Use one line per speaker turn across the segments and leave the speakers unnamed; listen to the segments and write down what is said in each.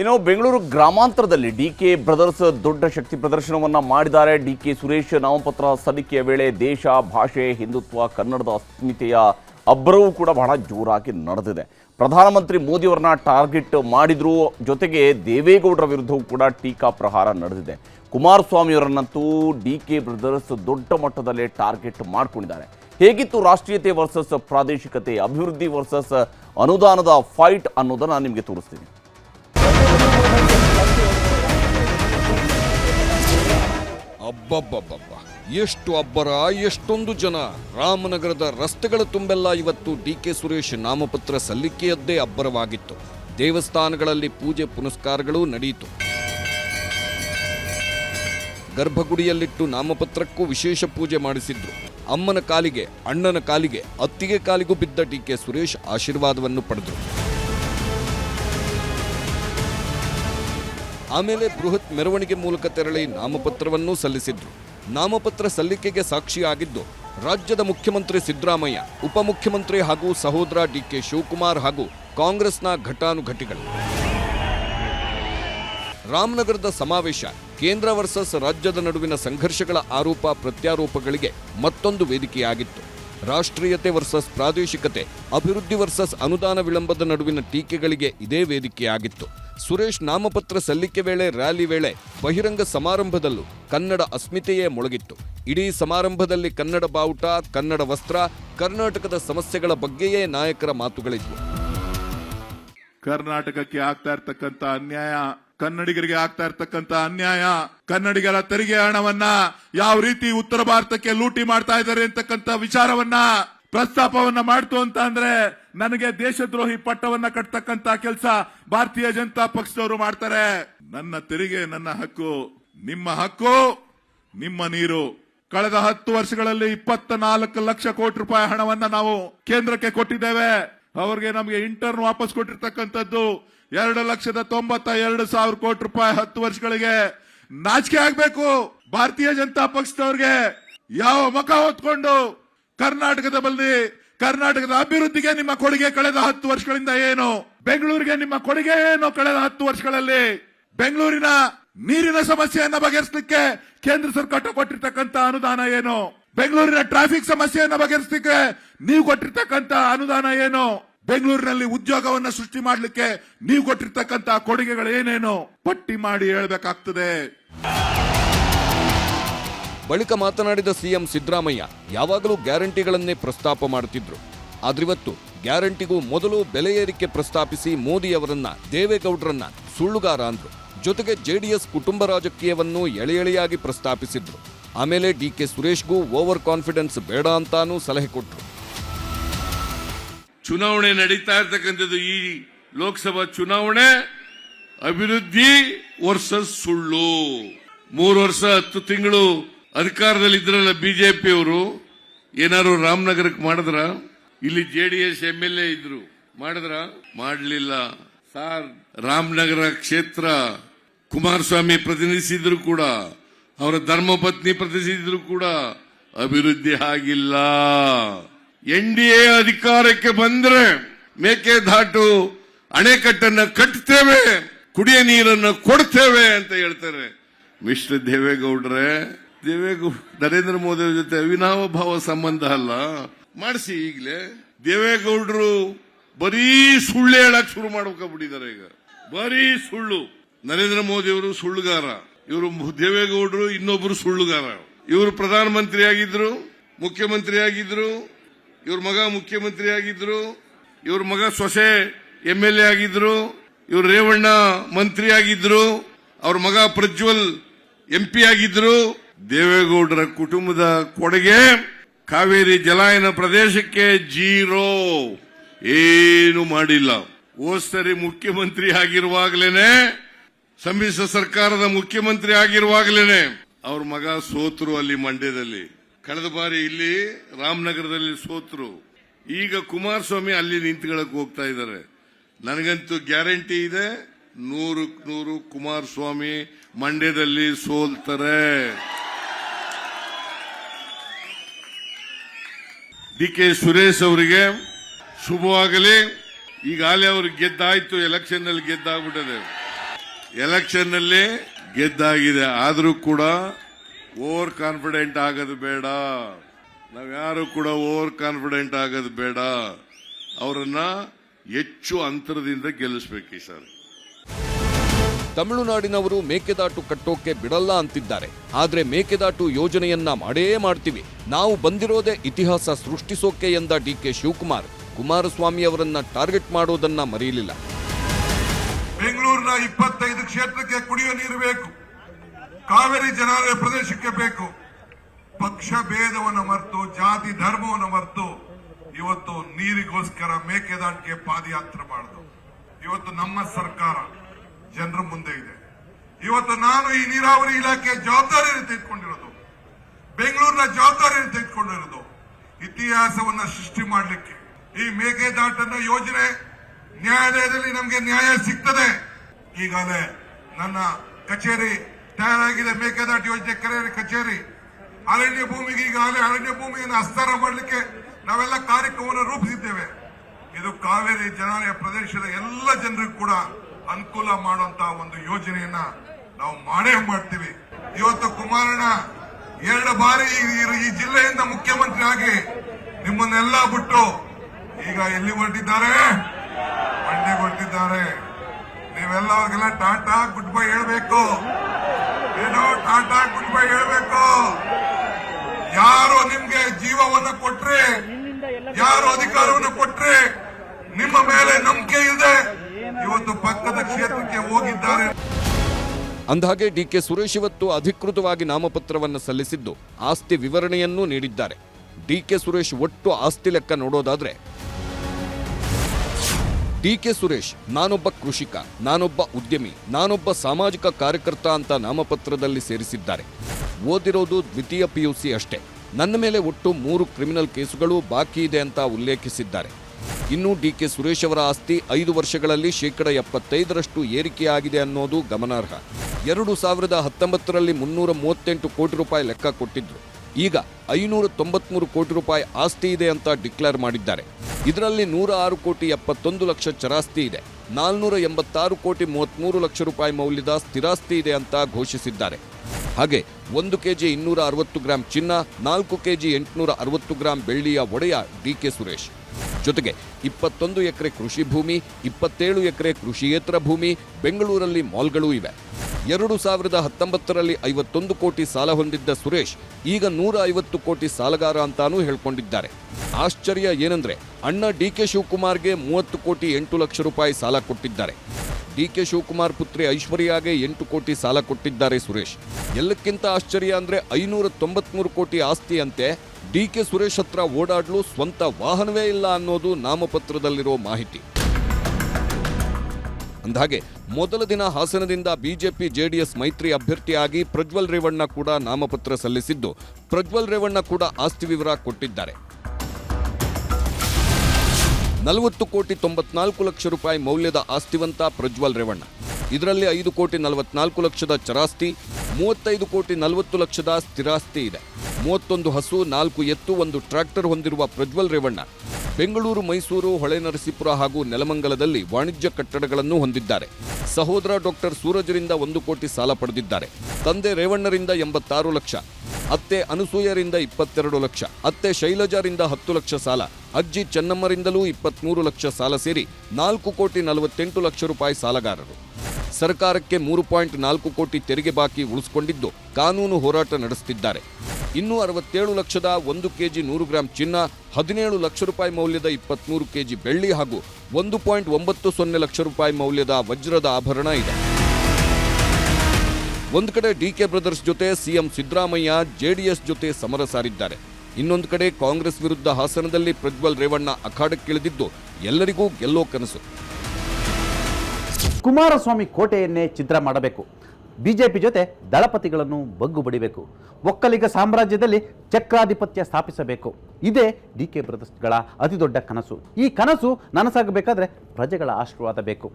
ಇನ್ನು ಬೆಂಗಳೂರು ಗ್ರಾಮಾಂತರದಲ್ಲಿ D K brothers ದೊಡ್ಡ ಶಕ್ತಿ ಪ್ರದರ್ಶನವನ್ನು ಮಾಡಿದ್ದಾರೆ. ಡಿ ಕೆ ಸುರೇಶ್ ನಾಮಪತ್ರ ಸಲ್ಲಿಕೆಯ ವೇಳೆ ದೇಶ, ಭಾಷೆ, ಹಿಂದುತ್ವ, ಕನ್ನಡದ ಅಸ್ಮಿತೆಯ ಅಬ್ಬರವೂ ಕೂಡ ಬಹಳ ಜೋರಾಗಿ ನಡೆದಿದೆ. ಪ್ರಧಾನಮಂತ್ರಿ ಮೋದಿಯವರನ್ನ ಟಾರ್ಗೆಟ್ ಮಾಡಿದ್ರು. ಜೊತೆಗೆ ದೇವೇಗೌಡರ ವಿರುದ್ಧವೂ ಕೂಡ ಟೀಕಾ ಪ್ರಹಾರ ನಡೆದಿದೆ. ಕುಮಾರಸ್ವಾಮಿಯವರನ್ನಂತೂ ಡಿ ಕೆ ಬ್ರದರ್ಸ್ ದೊಡ್ಡ ಮಟ್ಟದಲ್ಲೇ ಟಾರ್ಗೆಟ್ ಮಾಡ್ಕೊಂಡಿದ್ದಾರೆ. ಹೇಗಿತ್ತು ರಾಷ್ಟ್ರೀಯತೆ ವರ್ಸಸ್ ಪ್ರಾದೇಶಿಕತೆ, ಅಭಿವೃದ್ಧಿ ವರ್ಸಸ್ ಅನುದಾನದ ಫೈಟ್ ಅನ್ನೋದನ್ನು ನಿಮಗೆ ತೋರಿಸ್ತೀನಿ.
ಅಬ್ಬಬ್ಬಬ್ಬಬ್ಬ. ಎಷ್ಟು ಅಬ್ಬರ, ಎಷ್ಟೊಂದು ಜನ. ರಾಮನಗರದ ರಸ್ತೆಗಳ ತುಂಬೆಲ್ಲ ಇವತ್ತು ಡಿ ಕೆ ಸುರೇಶ್ ನಾಮಪತ್ರ ಸಲ್ಲಿಕೆಯದ್ದೇ ಅಬ್ಬರವಾಗಿತ್ತು. ದೇವಸ್ಥಾನಗಳಲ್ಲಿ ಪೂಜೆ ಪುನಸ್ಕಾರಗಳು ನಡೆಯಿತು ಗರ್ಭಗುಡಿಯಲ್ಲಿಟ್ಟು ನಾಮಪತ್ರಕ್ಕೂ ವಿಶೇಷ ಪೂಜೆ ಮಾಡಿಸಿದ್ರು. ಅಮ್ಮನ ಕಾಲಿಗೆ, ಅಣ್ಣನ ಕಾಲಿಗೆ, ಅತ್ತಿಗೆ ಕಾಲಿಗೂ ಬಿದ್ದ ಡಿ ಕೆ ಸುರೇಶ್ ಆಶೀರ್ವಾದವನ್ನು ಪಡೆದರು. ಆಮೇಲೆ ಬೃಹತ್ ಮೆರವಣಿಗೆ ಮೂಲಕ ತೆರಳಿ ನಾಮಪತ್ರವನ್ನೂ ಸಲ್ಲಿಸಿದ್ರು. ನಾಮಪತ್ರ ಸಲ್ಲಿಕೆಗೆ ಸಾಕ್ಷಿಯಾಗಿದ್ದು ರಾಜ್ಯದ ಮುಖ್ಯಮಂತ್ರಿ ಸಿದ್ದರಾಮಯ್ಯ, ಉಪಮುಖ್ಯಮಂತ್ರಿ ಹಾಗೂ ಸಹೋದರ ಡಿ ಕೆ ಶಿವಕುಮಾರ್ ಹಾಗೂ ಕಾಂಗ್ರೆಸ್ನ ಘಟಾನುಘಟಿಗಳು. ರಾಮನಗರದ ಸಮಾವೇಶ ಕೇಂದ್ರ ವರ್ಸಸ್ ರಾಜ್ಯದ ನಡುವಿನ ಸಂಘರ್ಷಗಳ ಆರೋಪ ಪ್ರತ್ಯಾರೋಪಗಳಿಗೆ ಮತ್ತೊಂದು ವೇದಿಕೆಯಾಗಿತ್ತು. ರಾಷ್ಟ್ರೀಯತೆ ವರ್ಸಸ್ ಪ್ರಾದೇಶಿಕತೆ, ಅಭಿವೃದ್ಧಿ ವರ್ಸಸ್ ಅನುದಾನ ವಿಳಂಬದ ನಡುವಿನ ಟೀಕೆಗಳಿಗೆ ಇದೇ ವೇದಿಕೆಯಾಗಿತ್ತು. ಸುರೇಶ್ ನಾಮಪತ್ರ ಸಲ್ಲಿಕೆ ವೇಳೆ, ರ್ಯಾಲಿ ವೇಳೆ, ಬಹಿರಂಗ ಸಮಾರಂಭದಲ್ಲೂ ಕನ್ನಡ ಅಸ್ಮಿತೆಯೇ ಮೊಳಗಿತ್ತು. ಇಡೀ ಸಮಾರಂಭದಲ್ಲಿ ಕನ್ನಡ ಬಾವುಟ, ಕನ್ನಡ ವಸ್ತ್ರ, ಕರ್ನಾಟಕದ ಸಮಸ್ಯೆಗಳ ಬಗ್ಗೆಯೇ ನಾಯಕರ ಮಾತುಗಳಿದ್ವು.
ಕರ್ನಾಟಕಕ್ಕೆ ಆಗ್ತಾ ಇರ್ತಕ್ಕಂಥ ಅನ್ಯಾಯ ಕನ್ನಡಿಗರಿಗೆ ಆಗ್ತಾ ಇರ್ತಕ್ಕಂತ ಅನ್ಯಾಯ, ಕನ್ನಡಿಗರ ತೆರಿಗೆ ಹಣವನ್ನ ಯಾವ ರೀತಿ ಉತ್ತರ ಭಾರತಕ್ಕೆ ಲೂಟಿ ಮಾಡ್ತಾ ಇದ್ದಾರೆ ಅಂತಕ್ಕಂತ ವಿಚಾರವನ್ನ ಪ್ರಸ್ತಾಪವನ್ನ ಮಾಡ್ತು ಅಂತ ಅಂದ್ರೆ ನನಗೆ ದೇಶದ್ರೋಹಿ ಪಟ್ಟವನ್ನ ಕಟ್ತಕ್ಕಂತ ಕೆಲಸ ಭಾರತೀಯ ಜನತಾ ಪಕ್ಷದವರು ಮಾಡ್ತಾರೆ. ನನ್ನ ತೆರಿಗೆ, ನನ್ನ ಹಕ್ಕು, ನಿಮ್ಮ ಹಕ್ಕು, ನಿಮ್ಮ ನೀರು. ಕಳೆದ ಹತ್ತು ವರ್ಷಗಳಲ್ಲಿ ಇಪ್ಪತ್ತ ನಾಲ್ಕು ಲಕ್ಷ ಕೋಟಿ ರೂಪಾಯಿ ಹಣವನ್ನ ನಾವು ಕೇಂದ್ರಕ್ಕೆ ಕೊಟ್ಟಿದ್ದೇವೆ. ಅವ್ರಿಗೆ ನಮಗೆ ಇಂಟರ್ನ್ ವಾಪಸ್ ಕೊಟ್ಟಿರ್ತಕ್ಕಂಥದ್ದು ಎರಡು ಲಕ್ಷದ ತೊಂಬತ್ತ ಎರಡು ಸಾವಿರ ಕೋಟಿ ರೂಪಾಯಿ ಹತ್ತು ವರ್ಷಗಳಿಗೆ ನಾಚಿಕೆ ಆಗ್ಬೇಕು. ಭಾರತೀಯ ಜನತಾ ಪಕ್ಷದವ್ರಿಗೆ ಯಾವ ಮುಖ ಹೊತ್ಕೊಂಡು ಕರ್ನಾಟಕದ ಬಲ್ಲಿ ಕರ್ನಾಟಕದ ಅಭಿವೃದ್ಧಿಗೆ ನಿಮ್ಮ ಕೊಡುಗೆ ಕಳೆದ ಹತ್ತು ವರ್ಷಗಳಿಂದ ಏನು? ಬೆಂಗಳೂರಿಗೆ ನಿಮ್ಮ ಕೊಡುಗೆ ಏನು ಕಳೆದ ಹತ್ತು ವರ್ಷಗಳಲ್ಲಿ? ಬೆಂಗಳೂರಿನ ನೀರಿನ ಸಮಸ್ಯೆಯನ್ನ ಬಗೆಹರಿಸಲಿಕ್ಕೆ ಕೇಂದ್ರ ಸರ್ಕಾರ ಕೊಟ್ಟಿರ್ತಕ್ಕಂಥ ಅನುದಾನ ಏನು? ಬೆಂಗಳೂರಿನ ಟ್ರಾಫಿಕ್ ಸಮಸ್ಯೆಯನ್ನ ಬಗೆಹರಿಸಲಿಕ್ಕೆ ನೀವು ಕೊಟ್ಟಿರ್ತಕ್ಕಂಥ ಅನುದಾನ ಏನು? ಬೆಂಗಳೂರಿನಲ್ಲಿ ಉದ್ಯೋಗವನ್ನ ಸೃಷ್ಟಿ ಮಾಡಲಿಕ್ಕೆ ನೀವು ಕೊಟ್ಟಿರ್ತಕ್ಕಂತ ಕೊಡುಗೆಗಳು ಏನೇನು ಪಟ್ಟಿ ಮಾಡಿ ಹೇಳಬೇಕಾಗ್ತದೆ.
ಬಳಿಕ ಮಾತನಾಡಿದ ಸಿಎಂ ಸಿದ್ದರಾಮಯ್ಯ ಯಾವಾಗಲೂ ಗ್ಯಾರಂಟಿಗಳನ್ನೇ ಪ್ರಸ್ತಾಪ ಮಾಡುತ್ತಿದ್ರು. ಆದ್ರಿವತ್ತು ಗ್ಯಾರಂಟಿಗೂ ಮೊದಲು ಬೆಲೆ ಏರಿಕೆ ಪ್ರಸ್ತಾಪಿಸಿ ಮೋದಿ ಅವರನ್ನ, ದೇವೇಗೌಡರನ್ನ ಸುಳ್ಳುಗಾರ ಅಂದ್ರು. ಜೊತೆಗೆ ಜೆಡಿಎಸ್ ಕುಟುಂಬ ರಾಜಕೀಯವನ್ನು ಎಳೆ ಎಳೆಯಾಗಿ ಪ್ರಸ್ತಾಪಿಸಿದ್ರು. ಆಮೇಲೆ ಡಿ ಕೆ ಸುರೇಶ್ಗೂ ಓವರ್ ಕಾನ್ಫಿಡೆನ್ಸ್ ಬೇಡ ಅಂತಾನೂ ಸಲಹೆ ಕೊಟ್ರು.
ಚುನಾವಣೆ ನಡೀತಾ ಇರ್ತಕ್ಕಂಥದ್ದು ಈ ಲೋಕಸಭಾ ಚುನಾವಣೆ, ಅಭಿವೃದ್ಧಿ ವರ್ಷ ಸುಳ್ಳು. ಮೂರು ವರ್ಷ, ಹತ್ತು ತಿಂಗಳು ಅಧಿಕಾರದಲ್ಲಿ ಇದ್ರಲ್ಲ ಬಿಜೆಪಿಯವರು ಏನಾದ್ರು ರಾಮನಗರಕ್ಕೆ ಮಾಡಿದ್ರ? ಇಲ್ಲಿ ಜೆಡಿಎಸ್ ಎಂ ಎಲ್ ಎ ಇದ್ರು. ಮಾಡಿದ್ರ? ಮಾಡಲಿಲ್ಲ. ಸಾರ್, ರಾಮನಗರ ಕ್ಷೇತ್ರ ಕುಮಾರಸ್ವಾಮಿ ಪ್ರತಿನಿಧಿಸಿದ್ರು ಕೂಡ, ಅವರ ಧರ್ಮಪತ್ನಿ ಪ್ರತಿನಿಧಿಸಿದ್ರು ಕೂಡ ಅಭಿವೃದ್ಧಿ ಆಗಿಲ್ಲ. ಎನ್ ಡಿ ಎ ಅಧಿಕಾರಕ್ಕೆ ಬಂದ್ರೆ ಮೇಕೆದಾಟು ಅಣೆಕಟ್ಟನ್ನ ಕಟ್ತೇವೆ, ಕುಡಿಯ ನೀರನ್ನು ಕೊಡ್ತೇವೆ ಅಂತ ಹೇಳ್ತಾರೆ. ಮಿಸ್ಟರ್ ದೇವೇಗೌಡ್ರೆ ದೇವೇಗೌಡ ನರೇಂದ್ರ ಮೋದಿ ಜೊತೆ ಅವಿನಾವ ಭಾವ ಸಂಬಂಧ ಅಲ್ಲ. ಮಾಡಿಸಿ ಈಗಲೇ. ದೇವೇಗೌಡರು ಬರೀ ಸುಳ್ಳು ಹೇಳಕ್ ಶುರು ಮಾಡ್ಕೊಂಡ್ಬಿಟ್ಟಿದ್ದಾರೆ ಈಗ. ಬರೀ ಸುಳ್ಳು. ನರೇಂದ್ರ ಮೋದಿ ಅವರು ಸುಳ್ಳುಗಾರ. ಇವರು ದೇವೇಗೌಡರು ಇನ್ನೊಬ್ಬರು ಸುಳ್ಳುಗಾರ. ಇವರು ಪ್ರಧಾನಮಂತ್ರಿ ಆಗಿದ್ರು ಮುಖ್ಯಮಂತ್ರಿ ಆಗಿದ್ರು ಇವ್ರ ಮಗ ಮುಖ್ಯಮಂತ್ರಿ ಆಗಿದ್ರು, ಇವ್ರ ಮಗ ಸೊಸೆ ಎಂ ಎಲ್ ಎ ಆಗಿದ್ರು, ಇವ್ರ ರೇವಣ್ಣ ಮಂತ್ರಿ ಆಗಿದ್ರು, ಅವ್ರ ಮಗ ಪ್ರಜ್ವಲ್ ಎಂ ಪಿ ಆಗಿದ್ರು. ದೇವೇಗೌಡರ ಕುಟುಂಬದ ಕೊಡುಗೆ ಕಾವೇರಿ ಜಲಾಯನ ಪ್ರದೇಶಕ್ಕೆ ಜೀರೋ. ಏನು ಮಾಡಿಲ್ಲ. ಓಸ್ತರಿ ಮುಖ್ಯಮಂತ್ರಿ ಆಗಿರುವಾಗಲೇನೆ ಸಮ್ಮಿಶ್ರ ಸರ್ಕಾರದ ಮುಖ್ಯಮಂತ್ರಿ ಆಗಿರುವಾಗಲೇನೆ. ಅವ್ರ ಮಗ ಸೋತರು ಅಲ್ಲಿ ಮಂಡ್ಯದಲ್ಲಿ. ಕಳೆದ ಬಾರಿ ಇಲ್ಲಿ ರಾಮನಗರದಲ್ಲಿ ಸೋತರು. ಈಗ ಕುಮಾರಸ್ವಾಮಿ ಅಲ್ಲಿ ನಿಂತ್ಕೊಳ್ಳಕ್ ಹೋಗ್ತಾ ಇದ್ದಾರೆ. ನನಗಂತೂ ಗ್ಯಾರಂಟಿ ಇದೆ, ನೂರು ನೂರು ಕುಮಾರಸ್ವಾಮಿ ಮಂಡ್ಯದಲ್ಲಿ ಸೋಲ್ತಾರೆ. ಡಿ ಕೆ ಸುರೇಶ್ ಅವರಿಗೆ ಶುಭವಾಗಲಿ. ಈಗಾಗಲೇ ಅವರು ಗೆದ್ದಾಯ್ತು ಎಲೆಕ್ಷನ್ನಲ್ಲಿ ಗೆದ್ದಾಗ್ಬಿಟ್ಟದೆ. ಎಲೆಕ್ಷನ್ನಲ್ಲಿ ಗೆದ್ದಾಗಿದೆ. ಆದರೂ ಕೂಡ ಓವರ್ ಕಾನ್ಫಿಡೆಂಟ್ ಆಗೋದು ಬೇಡ. ನಾವ್ಯಾರು ಕೂಡ ಓವರ್ ಕಾನ್ಫಿಡೆಂಟ್ ಆಗೋದು ಬೇಡ. ಅವರನ್ನ ಹೆಚ್ಚು ಅಂತರದಿಂದ ಗೆಲ್ಲಿಸ್ಬೇಕು ಸರ್ ಸಾರಿ.
ತಮಿಳುನಾಡಿನವರು ಮೇಕೆದಾಟು ಕಟ್ಟೋಕೆ ಬಿಡಲ್ಲ ಅಂತಿದ್ದಾರೆ. ಆದರೆ ಮೇಕೆದಾಟು ಯೋಜನೆಯನ್ನ ಮಾಡೇ ಮಾಡ್ತೀವಿ. ನಾವು ಬಂದಿರೋದೇ ಇತಿಹಾಸ ಸೃಷ್ಟಿಸೋಕೆ ಎಂದ ಡಿ ಕೆ ಶಿವಕುಮಾರ್. ಕುಮಾರಸ್ವಾಮಿ ಅವರನ್ನ ಟಾರ್ಗೆಟ್ ಮಾಡೋದನ್ನ ಮರೆಯಲಿಲ್ಲ.
ಬೆಂಗಳೂರಿನ ಇಪ್ಪತ್ತೈದು ಕ್ಷೇತ್ರಕ್ಕೆ ಕುಡಿಯುವ ನೀರು ಬೇಕು. ಕಾವೇರಿ ಜನರ ಪ್ರದೇಶಕ್ಕೆ ಬೇಕು. ಪಕ್ಷ ಭೇದವನ್ನು ಮರೆತು, ಜಾತಿ ಧರ್ಮವನ್ನು ಮರೆತು ಇವತ್ತು ನೀರಿಗೋಸ್ಕರ ಮೇಕೆದಾಟಿಗೆ ಪಾದಯಾತ್ರೆ ಮಾಡುದು. ಇವತ್ತು ನಮ್ಮ ಸರ್ಕಾರ ಜನರ ಮುಂದೆ ಇದೆ. ಇವತ್ತು ನಾನು ಈ ನೀರಾವರಿ ಇಲಾಖೆ ಜವಾಬ್ದಾರಿಯನ್ನು ತೆಗೆದುಕೊಂಡಿರೋದು. ಬೆಂಗಳೂರಿನ ಜವಾಬ್ದಾರಿಯನ್ನು ತೆಗೆದುಕೊಂಡಿರೋದು. ಇತಿಹಾಸವನ್ನ ಸೃಷ್ಟಿ ಮಾಡಲಿಕ್ಕೆ. ಈ ಮೇಕೆದಾಟನ್ನ ಯೋಜನೆ ನ್ಯಾಯಾಲಯದಲ್ಲಿ ನಮಗೆ ನ್ಯಾಯ ಸಿಗ್ತದೆ. ಈಗಾಗಲೇ ನನ್ನ ಕಚೇರಿ ತಯಾರಾಗಿದೆ. ಮೇಕೆದಾಟು ಯೋಜನೆ ಕರೆ ಕಚೇರಿ. ಅರಣ್ಯ ಭೂಮಿಗೆ ಈಗಾಗಲೇ ಅರಣ್ಯ ಭೂಮಿಯನ್ನು ಹಸ್ತಾರ ಮಾಡಲಿಕ್ಕೆ ನಾವೆಲ್ಲ ಕಾರ್ಯಕ್ರಮವನ್ನು ರೂಪಿಸಿದ್ದೇವೆ. ಇದು ಕಾವೇರಿ ಜನಾಲಯ ಪ್ರದೇಶದ ಎಲ್ಲ ಜನರಿಗೂ ಕೂಡ ಅನುಕೂಲ ಮಾಡುವಂತಹ ಒಂದು ಯೋಜನೆಯನ್ನ ನಾವು ಮಾಡೇ ಮಾಡ್ತೀವಿ. ಇವತ್ತು ಕುಮಾರಣ್ಣ, ಎರಡು ಬಾರಿ ಈ- ಜಿಲ್ಲೆಯಿಂದ ಮುಖ್ಯಮಂತ್ರಿ ಆಗಿ ನಿಮ್ಮನ್ನೆಲ್ಲ ಬಿಟ್ಟು ಈಗ ಎಲ್ಲಿ ಹೊರಟಿದ್ದಾರೆ? ಮಂಡ್ಯಕ್ಕೆ ಹೊರಟಿದ್ದಾರೆ. ನೀವೆಲ್ಲ ಅವ್ರಿಗೆಲ್ಲ ಟಾಟಾ, ಗುಡ್ ಬೈ ಹೇಳ್ಬೇಕು. ಏನೋ ಟಾಟಾ ಗುಡ್ ಬೈ ಹೇಳ್ಬೇಕು. ಯಾರು ನಿಮ್ಗೆ ಜೀವವನ್ನು ಕೊಟ್ರೆ, ಯಾರು ಅಧಿಕಾರವನ್ನು ಕೊಟ್ರೆ ನಿಮ್ಮ ಮೇಲೆ ನಂಬಿಕೆ ಇದೆ ಇವತ್ತು ಪಕ್ಕದ ಕ್ಷೇತ್ರಕ್ಕೆ ಹೋಗಿದ್ದಾರೆ.
ಅಂದಹಾಗೆ ಡಿಕೆ ಸುರೇಶ್ ಇವತ್ತು ಅಧಿಕೃತವಾಗಿ ನಾಮಪತ್ರವನ್ನು ಸಲ್ಲಿಸಿದ್ದು ಆಸ್ತಿ ವಿವರಣೆಯನ್ನೂ ನೀಡಿದ್ದಾರೆ. ಡಿ ಕೆ ಸುರೇಶ್ ಒಟ್ಟು ಆಸ್ತಿ ಲೆಕ್ಕ ನೋಡೋದಾದ್ರೆ ಡಿಕೆ ಸುರೇಶ್, ನಾನೊಬ್ಬ ಕೃಷಿಕ, ನಾನೊಬ್ಬ ಉದ್ಯಮಿ, ನಾನೊಬ್ಬ ಸಾಮಾಜಿಕ ಕಾರ್ಯಕರ್ತ ಅಂತ ನಾಮಪತ್ರದಲ್ಲಿ ಸೇರಿಸಿದ್ದಾರೆ. ಓದಿರೋದು ದ್ವಿತೀಯ ಪಿಯುಸಿ ಅಷ್ಟೇ. ನನ್ನ ಮೇಲೆ ಒಟ್ಟು ಮೂರು ಕ್ರಿಮಿನಲ್ ಕೇಸುಗಳು ಬಾಕಿ ಇದೆ ಅಂತ ಉಲ್ಲೇಖಿಸಿದ್ದಾರೆ. ಇನ್ನು ಡಿಕೆ ಸುರೇಶ್ ಅವರ ಆಸ್ತಿ ಐದು ವರ್ಷಗಳಲ್ಲಿ ಶೇಕಡ ಎಪ್ಪತ್ತೈದರಷ್ಟು ಏರಿಕೆಯಾಗಿದೆ ಅನ್ನೋದು ಗಮನಾರ್ಹ. ಎರಡು ಸಾವಿರದ ಹತ್ತೊಂಬತ್ತರಲ್ಲಿ ಮುನ್ನೂರ ಮೂವತ್ತೆಂಟು ಕೋಟಿ ರೂಪಾಯಿ ಲೆಕ್ಕ ಕೊಟ್ಟಿದ್ರು. ಈಗ ಐನೂರ ತೊಂಬತ್ಮೂರು ಕೋಟಿ ರೂಪಾಯಿ ಆಸ್ತಿ ಇದೆ ಅಂತ ಡಿಕ್ಲೇರ್ ಮಾಡಿದ್ದಾರೆ. ಇದರಲ್ಲಿ ನೂರ ಆರು ಕೋಟಿ ಎಪ್ಪತ್ತೊಂದು ಲಕ್ಷ ಚರಾಸ್ತಿ ಇದೆ. ನಾಲ್ನೂರ ಎಂಬತ್ತಾರು ಕೋಟಿ ಮೂವತ್ಮೂರು ಲಕ್ಷ ರೂಪಾಯಿ ಮೌಲ್ಯದ ಸ್ಥಿರಾಸ್ತಿ ಇದೆ ಅಂತ ಘೋಷಿಸಿದ್ದಾರೆ. ಹಾಗೆ ಒಂದು ಕೆಜಿ ಇನ್ನೂರ ಅರವತ್ತು ಗ್ರಾಂ ಚಿನ್ನ, ನಾಲ್ಕು ಕೆಜಿ ಎಂಟುನೂರ ಅರವತ್ತು ಗ್ರಾಂ ಬೆಳ್ಳಿಯ ಒಡೆಯ ಡಿ ಕೆ ಸುರೇಶ್. ಜೊತೆಗೆ ಇಪ್ಪತ್ತೊಂದು ಎಕರೆ ಕೃಷಿ ಭೂಮಿ, ಇಪ್ಪತ್ತೇಳು ಎಕರೆ ಕೃಷಿಯೇತರ ಭೂಮಿ, ಬೆಂಗಳೂರಲ್ಲಿ ಮಾಲ್ಗಳೂ ಇವೆ. ಎರಡು ಸಾವಿರದ ಹತ್ತೊಂಬತ್ತರಲ್ಲಿ ಐವತ್ತೊಂದು ಕೋಟಿ ಸಾಲ ಹೊಂದಿದ್ದ ಸುರೇಶ್ ಈಗ ನೂರ ಐವತ್ತು ಕೋಟಿ ಸಾಲಗಾರ ಅಂತಾನೂ ಹೇಳ್ಕೊಂಡಿದ್ದಾರೆ. ಆಶ್ಚರ್ಯ ಏನಂದ್ರೆ ಅಣ್ಣ ಡಿ ಕೆ ಶಿವಕುಮಾರ್ಗೆ ಮೂವತ್ತು ಕೋಟಿ ಎಂಟು ಲಕ್ಷ ರೂಪಾಯಿ ಸಾಲ ಕೊಟ್ಟಿದ್ದಾರೆ. ಡಿ ಕೆ ಶಿವಕುಮಾರ್ ಪುತ್ರಿ ಐಶ್ವರ್ಯಾಗೆ ಎಂಟು ಕೋಟಿ ಸಾಲ ಕೊಟ್ಟಿದ್ದಾರೆ ಸುರೇಶ್. ಎಲ್ಲಕ್ಕಿಂತ ಆಶ್ಚರ್ಯ ಅಂದ್ರೆ ಐನೂರ ತೊಂಬತ್ಮೂರು ಕೋಟಿ ಆಸ್ತಿಯಂತೆ ಡಿ ಕೆ ಸುರೇಶ್ ಹತ್ರ ಓಡಾಡಲು ಸ್ವಂತ ವಾಹನವೇ ಇಲ್ಲ ಅನ್ನೋದು ನಾಮಪತ್ರದಲ್ಲಿರೋ ಮಾಹಿತಿ. ಅಂದಹಾಗೆ, ಮೊದಲ ದಿನ ಹಾಸನದಿಂದ ಬಿಜೆಪಿ ಜೆಡಿಎಸ್ ಮೈತ್ರಿ ಅಭ್ಯರ್ಥಿಯಾಗಿ ಪ್ರಜ್ವಲ್ ರೇವಣ್ಣ ಕೂಡ ನಾಮಪತ್ರ ಸಲ್ಲಿಸಿದ್ದು, ಪ್ರಜ್ವಲ್ ರೇವಣ್ಣ ಕೂಡ ಆಸ್ತಿ ವಿವರ ಕೊಟ್ಟಿದ್ದಾರೆ. ನಲವತ್ತು ಕೋಟಿ ತೊಂಬತ್ನಾಲ್ಕು ಲಕ್ಷ ರೂಪಾಯಿ ಮೌಲ್ಯದ ಆಸ್ತಿವಂತ ಪ್ರಜ್ವಲ್ ರೇವಣ್ಣ. ಇದರಲ್ಲಿ ಐದು ಕೋಟಿ ನಲವತ್ನಾಲ್ಕು ಲಕ್ಷದ ಚರಾಸ್ತಿ, ಮೂವತ್ತೈದು ಕೋಟಿ ನಲವತ್ತು ಲಕ್ಷದ ಸ್ಥಿರಾಸ್ತಿ ಇದೆ. ಮೂವತ್ತೊಂದು ಹಸು, ನಾಲ್ಕು ಎತ್ತು, ಒಂದು ಟ್ರ್ಯಾಕ್ಟರ್ ಹೊಂದಿರುವ ಪ್ರಜ್ವಲ್ ರೇವಣ್ಣ ಬೆಂಗಳೂರು, ಮೈಸೂರು ಹೊಳೆನರಸೀಪುರ ಹಾಗೂ ನೆಲಮಂಗಲದಲ್ಲಿ ವಾಣಿಜ್ಯ ಕಟ್ಟಡಗಳನ್ನು ಹೊಂದಿದ್ದಾರೆ. ಸಹೋದರ ಡಾಕ್ಟರ್ ಸೂರಜರಿಂದ ಒಂದು ಕೋಟಿ ಸಾಲ ಪಡೆದಿದ್ದಾರೆ. ತಂದೆ ರೇವಣ್ಣರಿಂದ ಎಂಬತ್ತಾರು ಲಕ್ಷ. ಅತ್ತೆ ಅನಸೂಯರಿಂದ ಇಪ್ಪತ್ತೆರಡು ಲಕ್ಷ ಅತ್ತೆ ಶೈಲಜಾರಿಂದ ಹತ್ತು ಲಕ್ಷ ಸಾಲ, ಅಜ್ಜಿ ಚೆನ್ನಮ್ಮರಿಂದಲೂ ಇಪ್ಪತ್ಮೂರು ಲಕ್ಷ ಸಾಲ ಸೇರಿ ನಾಲ್ಕು ಕೋಟಿ ನಲವತ್ತೆಂಟು ಲಕ್ಷ ರೂಪಾಯಿ ಸಾಲಗಾರರು. ಸರ್ಕಾರಕ್ಕೆ ಮೂರು ಪಾಯಿಂಟ್ ನಾಲ್ಕು ಕೋಟಿ ತೆರಿಗೆ ಬಾಕಿ ಉಳಿಸಿಕೊಂಡಿದ್ದು ಕಾನೂನು ಹೋರಾಟ ನಡೆಸುತ್ತಿದ್ದಾರೆ ಇನ್ನೂ ಅರವತ್ತೇಳು ಲಕ್ಷದ ಒಂದು ಕೆಜಿ ನೂರು ಗ್ರಾಂ ಚಿನ್ನ, ಹದಿನೇಳು ಲಕ್ಷ ರೂಪಾಯಿ ಮೌಲ್ಯದ ಇಪ್ಪತ್ಮೂರು ಕೆಜಿ ಬೆಳ್ಳಿ ಹಾಗೂ ಒಂದು ಪಾಯಿಂಟ್ ಒಂಬತ್ತು ಸೊನ್ನೆ ಲಕ್ಷ ರೂಪಾಯಿ ಮೌಲ್ಯದ ವಜ್ರದ ಆಭರಣ ಇದೆ. ಒಂದು ಕಡೆ ಡಿ ಕೆ ಬ್ರದರ್ಸ್ ಜೊತೆ ಸಿಎಂ ಸಿದ್ದರಾಮಯ್ಯ ಜೆಡಿಎಸ್ ಜೊತೆ ಸಮರ ಸಾರಿದ್ದಾರೆ. ಇನ್ನೊಂದು ಕಡೆ ಕಾಂಗ್ರೆಸ್ ವಿರುದ್ಧ ಹಾಸನದಲ್ಲಿ ಪ್ರಜ್ವಲ್ ರೇವಣ್ಣ ಅಖಾಡಕ್ಕಿಳಿದಿದ್ದು, ಎಲ್ಲರಿಗೂ ಗೆಲ್ಲೋ ಕನಸು.
ಕುಮಾರಸ್ವಾಮಿ ಕೋಟೆಯನ್ನೇ ಚಿತ್ರ ಮಾಡಬೇಕು. ಬಿಜೆಪಿ ಜೊತೆ ದಳಪತಿಗಳನ್ನು ಬಗ್ಗು ಬಡಿಬೇಕು. ಒಕ್ಕಲಿಗ ಸಾಮ್ರಾಜ್ಯದಲ್ಲಿ ಚಕ್ರಾಧಿಪತ್ಯ ಸ್ಥಾಪಿಸಬೇಕು. ಇದೇ ಡಿ ಕೆ ಬ್ರದರ್ಸ್ಗಳ ಅತಿದೊಡ್ಡ ಕನಸು. ಈ ಕನಸು ನನಸಾಗಬೇಕಾದ್ರೆ ಪ್ರಜೆಗಳ ಆಶೀರ್ವಾದ ಬೇಕು.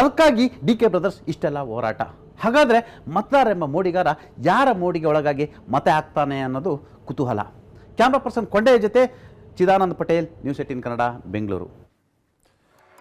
ಅದಕ್ಕಾಗಿ ಡಿ ಕೆ ಬ್ರದರ್ಸ್ ಇಷ್ಟೆಲ್ಲ ಹೋರಾಟ. ಹಾಗಾದರೆ ಮತದಾರ ಎಂಬ ಮೋಡಿಗಾರ ಯಾರ ಮೋಡಿಗೆ ಒಳಗಾಗಿ ಮತ ಆಗ್ತಾನೆ ಅನ್ನೋದು ಕುತೂಹಲ. ಕ್ಯಾಮ್ರಾ ಪರ್ಸನ್ ಕೊಂಡೆಯ ಜೊತೆ ಚಿದಾನಂದ ಪಟೇಲ್, ನ್ಯೂಸ್ ಏಟೀನ್ ಕನ್ನಡ, ಬೆಂಗಳೂರು.